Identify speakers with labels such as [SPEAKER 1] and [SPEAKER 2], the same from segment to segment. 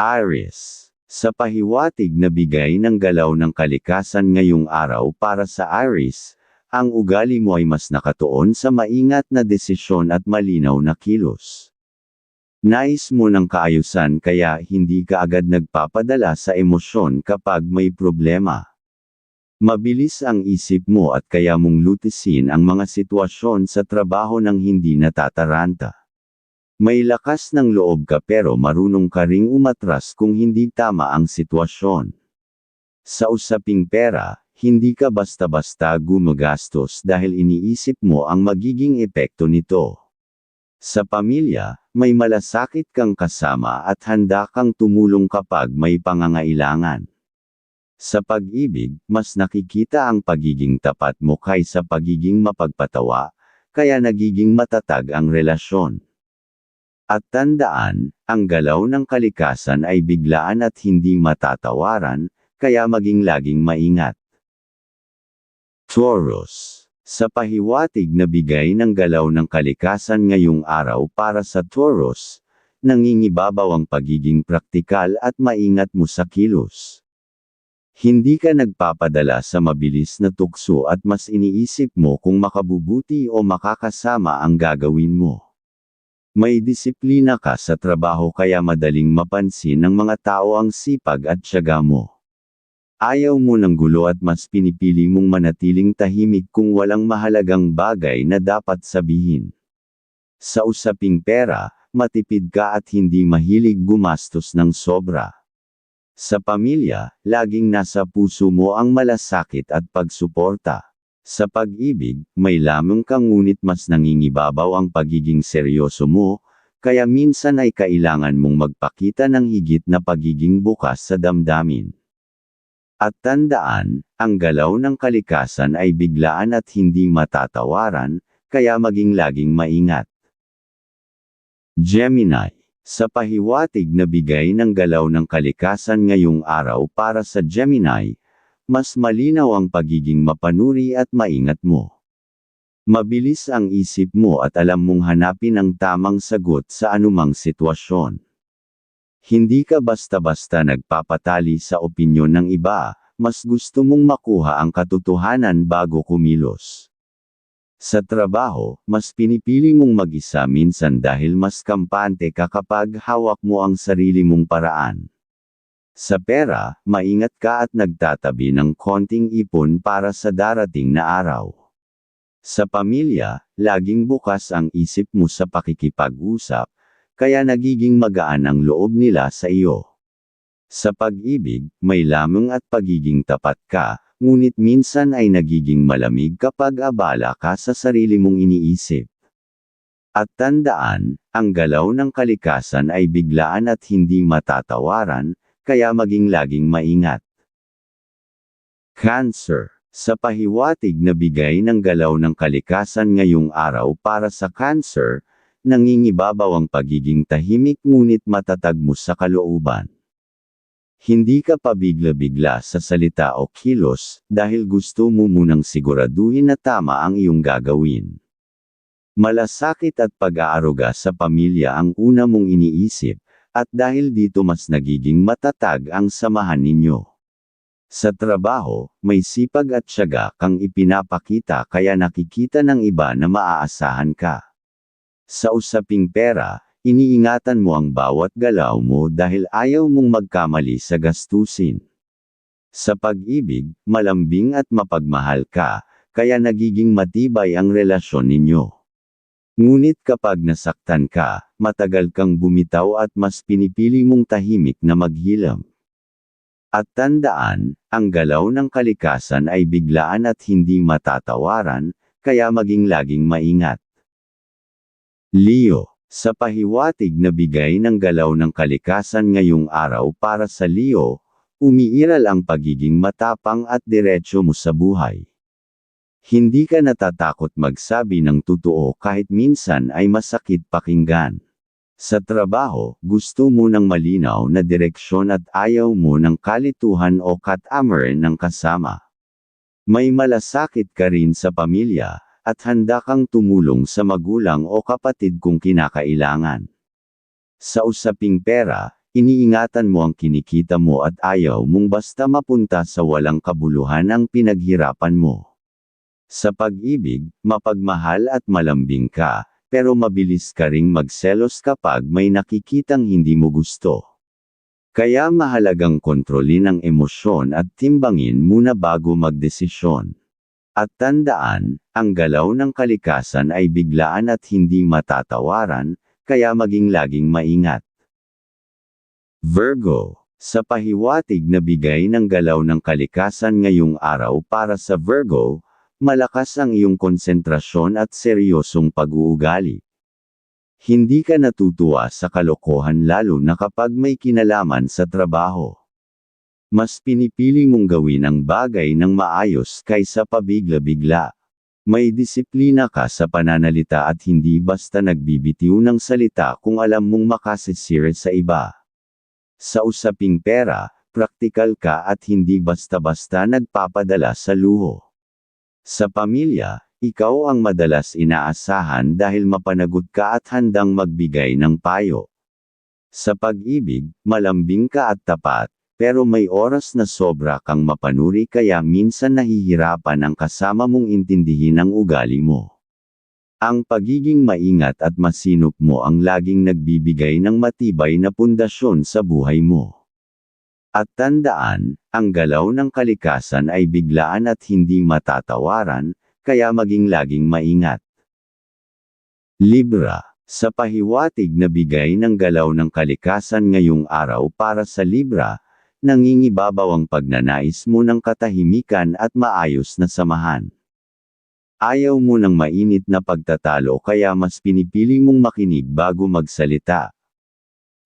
[SPEAKER 1] Aries. Sa pahiwatig na bigay ng galaw ng kalikasan ngayong araw para sa Aries, ang ugali mo ay mas nakatuon sa maingat na desisyon at malinaw na kilos. Nais mo ng kaayusan kaya hindi ka agad nagpapadala sa emosyon kapag may problema. Mabilis ang isip mo at kaya mong lutisin ang mga sitwasyon sa trabaho ng hindi natataranta. May lakas ng loob ka pero marunong ka ring umatras kung hindi tama ang sitwasyon. Sa usaping pera, hindi ka basta-basta gumagastos dahil iniisip mo ang magiging epekto nito. Sa pamilya, may malasakit kang kasama at handa kang tumulong kapag may pangangailangan. Sa pag-ibig, mas nakikita ang pagiging tapat mo kaysa pagiging mapagpatawa, kaya nagiging matatag ang relasyon. At tandaan, ang galaw ng kalikasan ay biglaan at hindi matatawaran, kaya maging laging maingat. Taurus. Sa pahiwatig na bigay ng galaw ng kalikasan ngayong araw para sa Taurus, nangingibabaw ang pagiging praktikal at maingat mo sa kilos. Hindi ka nagpapadala sa mabilis na tukso at mas iniisip mo kung makabubuti o makakasama ang gagawin mo. May disiplina ka sa trabaho kaya madaling mapansin ng mga tao ang sipag at tiyaga mo. Ayaw mo ng gulo at mas pinipili mong manatiling tahimik kung walang mahalagang bagay na dapat sabihin. Sa usaping pera, matipid ka at hindi mahilig gumastos ng sobra. Sa pamilya, laging nasa puso mo ang malasakit at pagsuporta. Sa pag-ibig, may lamang ka ngunit mas nangingibabaw ang pagiging seryoso mo, kaya minsan ay kailangan mong magpakita ng higit na pagiging bukas sa damdamin. At tandaan, ang galaw ng kalikasan ay biglaan at hindi matatawaran, kaya maging laging maingat. Gemini. Sa pahiwatig na bigay ng galaw ng kalikasan ngayong araw para sa Gemini, mas malinaw ang pagiging mapanuri at maingat mo. Mabilis ang isip mo at alam mong hanapin ang tamang sagot sa anumang sitwasyon. Hindi ka basta-basta nagpapatali sa opinyon ng iba, mas gusto mong makuha ang katotohanan bago kumilos. Sa trabaho, mas pinipili mong mag-isa minsan dahil mas kampante ka kapag hawak mo ang sarili mong paraan. Sa pera, maingat ka at nagtatabi ng konting ipon para sa darating na araw. Sa pamilya, laging bukas ang isip mo sa pakikipag-usap, kaya nagiging magaan ang loob nila sa iyo. Sa pag-ibig, may lamang at pagiging tapat ka, ngunit minsan ay nagiging malamig kapag abala ka sa sarili mong iniisip. At tandaan, ang galaw ng kalikasan ay biglaan at hindi matatawaran, kaya maging laging maingat. Cancer. Sa pahiwatig na bigay ng galaw ng kalikasan ngayong araw para sa Cancer, nangingibabaw ang pagiging tahimik ngunit matatag mo sa kalooban. Hindi ka pabigla-bigla sa salita o kilos, dahil gusto mo munang siguraduhin na tama ang iyong gagawin. Malasakit at pag-aaruga sa pamilya ang una mong iniisip, at dahil dito mas nagiging matatag ang samahan ninyo. Sa trabaho, may sipag at syaga kang ipinapakita kaya nakikita ng iba na maaasahan ka. Sa usaping pera, iniingatan mo ang bawat galaw mo dahil ayaw mong magkamali sa gastusin. Sa pag-ibig, malambing at mapagmahal ka, kaya nagiging matibay ang relasyon ninyo. Ngunit kapag nasaktan ka, matagal kang bumitaw at mas pinipili mong tahimik na maghilam. At tandaan, ang galaw ng kalikasan ay biglaan at hindi matatawaran, kaya maging laging maingat. Leo, sa pahiwatig na bigay ng galaw ng kalikasan ngayong araw para sa Leo, umiiral ang pagiging matapang at diretsyo mo sa buhay. Hindi ka natatakot magsabi ng totoo kahit minsan ay masakit pakinggan. Sa trabaho, gusto mo ng malinaw na direksyon at ayaw mo ng kalituhan o kat-amaran ng kasama. May malasakit ka rin sa pamilya, at handa kang tumulong sa magulang o kapatid kung kinakailangan. Sa usaping pera, iniingatan mo ang kinikita mo at ayaw mong basta mapunta sa walang kabuluhan ang pinaghirapan mo. Sa pag-ibig, mapagmahal at malambing ka, pero mabilis ka ring magselos kapag may nakikitang hindi mo gusto. Kaya mahalagang kontrolin ang emosyon at timbangin muna bago magdesisyon. At tandaan, ang galaw ng kalikasan ay biglaan at hindi matatawaran, kaya maging laging maingat. Virgo, sa pahiwatig na bigay ng galaw ng kalikasan ngayong araw para sa Virgo, malakas ang iyong konsentrasyon at seryosong pag-uugali. Hindi ka natutuwa sa kalokohan lalo na kapag may kinalaman sa trabaho. Mas pinipili mong gawin ang bagay ng maayos kaysa pabigla-bigla. May disiplina ka sa pananalita at hindi basta nagbibitiw ng salita kung alam mong makasisir sa iba. Sa usaping pera, praktikal ka at hindi basta-basta nagpapadala sa luho. Sa pamilya, ikaw ang madalas inaasahan dahil mapanagot ka at handang magbigay ng payo. Sa pag-ibig, malambing ka at tapat, pero may oras na sobra kang mapanuri kaya minsan nahihirapan ang kasama mong intindihin ang ugali mo. Ang pagiging maingat at masinop mo ang laging nagbibigay ng matibay na pundasyon sa buhay mo. At tandaan, ang galaw ng kalikasan ay biglaan at hindi matatawaran, kaya maging laging maingat. Libra, sa pahiwatig na bigay ng galaw ng kalikasan ngayong araw para sa Libra, nangingibabaw ang pagnanais mo ng katahimikan at maayos na samahan. Ayaw mo ng mainit na pagtatalo kaya mas pinipili mong makinig bago magsalita.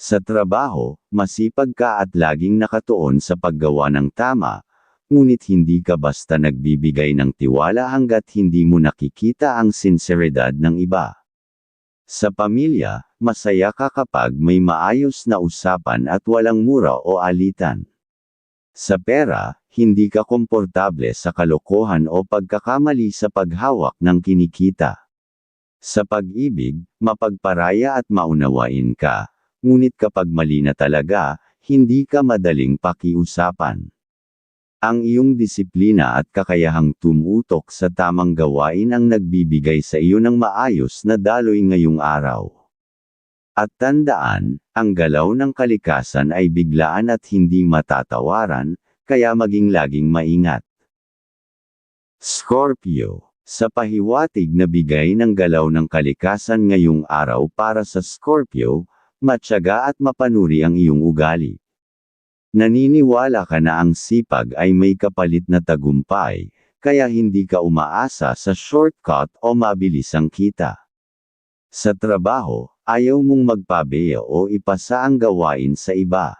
[SPEAKER 1] Sa trabaho, masipag ka at laging nakatuon sa paggawa ng tama, ngunit hindi ka basta nagbibigay ng tiwala hanggat hindi mo nakikita ang sinseridad ng iba. Sa pamilya, masaya ka kapag may maayos na usapan at walang mura o alitan. Sa pera, hindi ka komportable sa kalokohan o pagkakamali sa paghawak ng kinikita. Sa pag-ibig, mapagparaya at maunawain ka, ngunit kapag mali na talaga, hindi ka madaling pakiusapan. Ang iyong disiplina at kakayahang tumutok sa tamang gawain ang nagbibigay sa iyo ng maayos na daloy ngayong araw. At tandaan, ang galaw ng kalikasan ay biglaan at hindi matatawaran, kaya maging laging maingat. Scorpio, sa pahiwatig na bigay ng galaw ng kalikasan ngayong araw para sa Scorpio, matyaga at mapanuri ang iyong ugali. Naniniwala ka na ang sipag ay may kapalit na tagumpay, kaya hindi ka umaasa sa shortcut o mabilisang kita. Sa trabaho, ayaw mong magpabeya o ipasa ang gawain sa iba.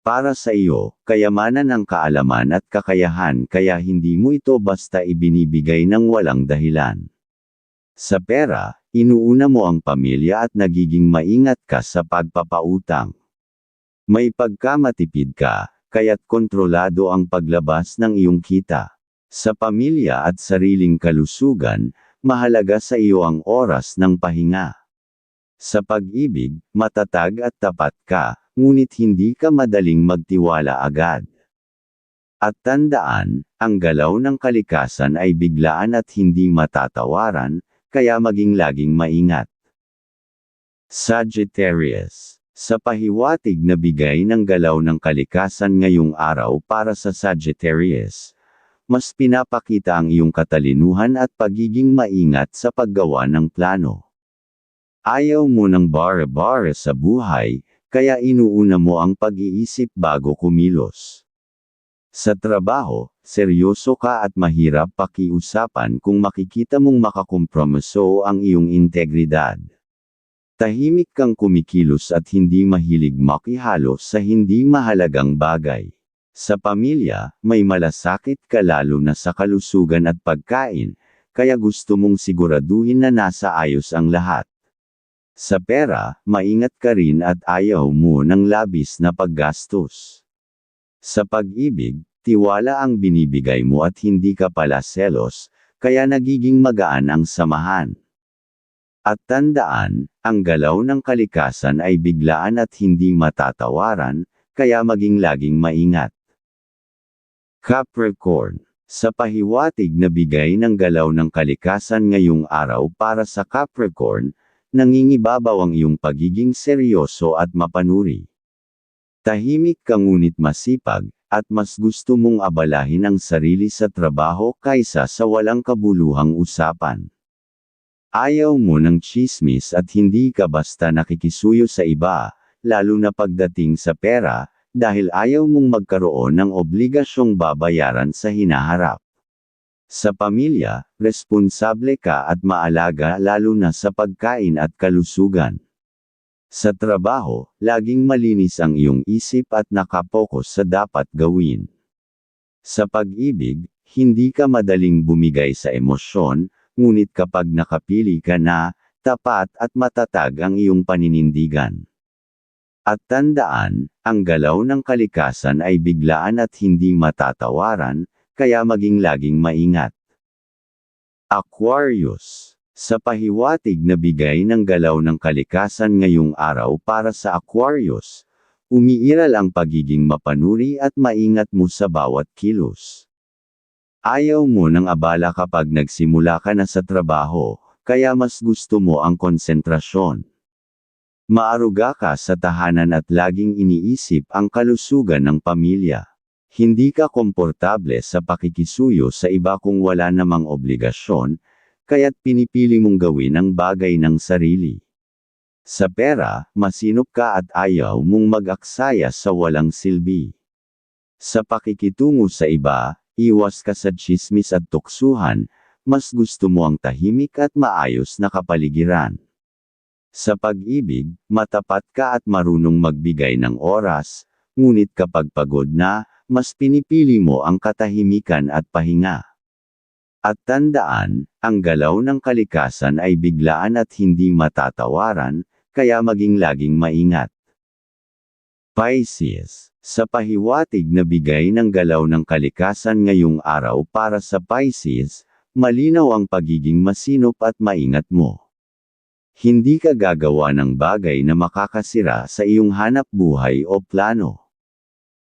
[SPEAKER 1] Para sa iyo, kayamanan ang kaalaman at kakayahan kaya hindi mo ito basta ibinibigay ng walang dahilan. Sa pera, inuuna mo ang pamilya at nagiging maingat ka sa pagpapautang. May pagkamatipid ka, kaya't kontrolado ang paglabas ng iyong kita. Sa pamilya at sariling kalusugan, mahalaga sa iyo ang oras ng pahinga. Sa pag-ibig, matatag at tapat ka, ngunit hindi ka madaling magtiwala agad. At tandaan, ang galaw ng kalikasan ay biglaan at hindi matatawaran, kaya maging laging maingat. Sagittarius sa pahiwatig na bigay ng galaw ng kalikasan ngayong araw para sa Sagittarius, mas pinapakita ang iyong katalinuhan at pagiging maingat sa paggawa ng plano. Ayaw mo ng bare-bare sa buhay, kaya inuuna mo ang pag-iisip bago kumilos. Sa trabaho, seryoso ka at mahirap pakiusapan kung makikita mong makakompromiso ang iyong integridad. Tahimik kang kumikilos at hindi mahilig makihalo sa hindi mahalagang bagay. Sa pamilya, may malasakit ka lalo na sa kalusugan at pagkain, kaya gusto mong siguraduhin na nasa ayos ang lahat. Sa pera, maingat ka rin at ayaw mo ng labis na paggastos. Sa pag-ibig, tiwala ang binibigay mo at hindi ka pala selos, kaya nagiging magaan ang samahan. At tandaan, ang galaw ng kalikasan ay biglaan at hindi matatawaran, kaya maging laging maingat. Capricorn Sa pahiwatig na bigay ng galaw ng kalikasan ngayong araw para sa Capricorn, nangingibabaw ang iyong pagiging seryoso at mapanuri. Tahimik ka ngunit masipag, at mas gusto mong abalahin ang sarili sa trabaho kaysa sa walang kabuluhang usapan. Ayaw mo ng chismis at hindi ka basta nakikisuyo sa iba, lalo na pagdating sa pera, dahil ayaw mong magkaroon ng obligasyong babayaran sa hinaharap. Sa pamilya, responsable ka at maalaga lalo na sa pagkain at kalusugan. Sa trabaho, laging malinis ang iyong isip at nakapokus sa dapat gawin. Sa pag-ibig, hindi ka madaling bumigay sa emosyon, ngunit kapag nakapili ka na, tapat at matatag ang iyong paninindigan. At tandaan, ang galaw ng kalikasan ay biglaan at hindi matatawaran, kaya maging laging maingat. Aquarius sa pahiwatig na bigay ng galaw ng kalikasan ngayong araw para sa Aquarius, umiiral ang pagiging mapanuri at maingat mo sa bawat kilos. Ayaw mo ng abala kapag nagsimula ka na sa trabaho, kaya mas gusto mo ang konsentrasyon. Maaruga ka sa tahanan at laging iniisip ang kalusugan ng pamilya. Hindi ka komportable sa pakikisuyo sa iba kung wala namang obligasyon, kaya't pinipili mong gawin ang bagay ng sarili. Sa pera, masinop ka at ayaw mong mag-aksaya sa walang silbi. Sa pakikitungo sa iba, iwas ka sa chismis at tuksuhan, mas gusto mo ang tahimik at maayos na kapaligiran. Sa pag-ibig, matapat ka at marunong magbigay ng oras, ngunit kapag pagod na, mas pinipili mo ang katahimikan at pahinga. At tandaan, ang galaw ng kalikasan ay biglaan at hindi matatawaran, kaya maging laging maingat. Pisces Sa pahiwatig na bigay ng galaw ng kalikasan ngayong araw para sa Pisces, malinaw ang pagiging masinop at maingat mo. Hindi ka gagawa ng bagay na makakasira sa iyong hanap buhay o plano.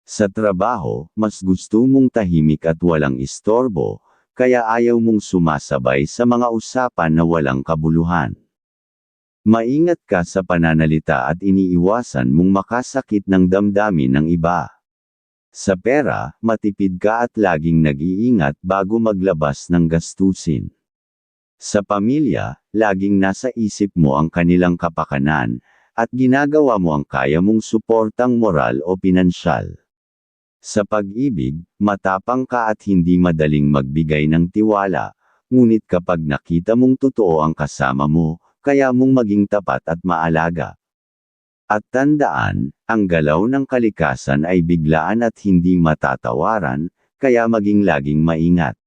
[SPEAKER 1] Sa trabaho, mas gusto mong tahimik at walang istorbo, kaya ayaw mong sumasabay sa mga usapan na walang kabuluhan. Maingat ka sa pananalita at iniiwasan mong makasakit ng damdamin ng iba. Sa pera, matipid ka at laging nag-iingat bago maglabas ng gastusin. Sa pamilya, laging nasa isip mo ang kanilang kapakanan, at ginagawa mo ang kaya mong suportang moral o pinansyal. Sa pag-ibig, matapang ka at hindi madaling magbigay ng tiwala, ngunit kapag nakita mong totoo ang kasama mo, kaya mong maging tapat at maalaga. At tandaan, ang galaw ng kalikasan ay biglaan at hindi matatawaran, kaya maging laging maingat.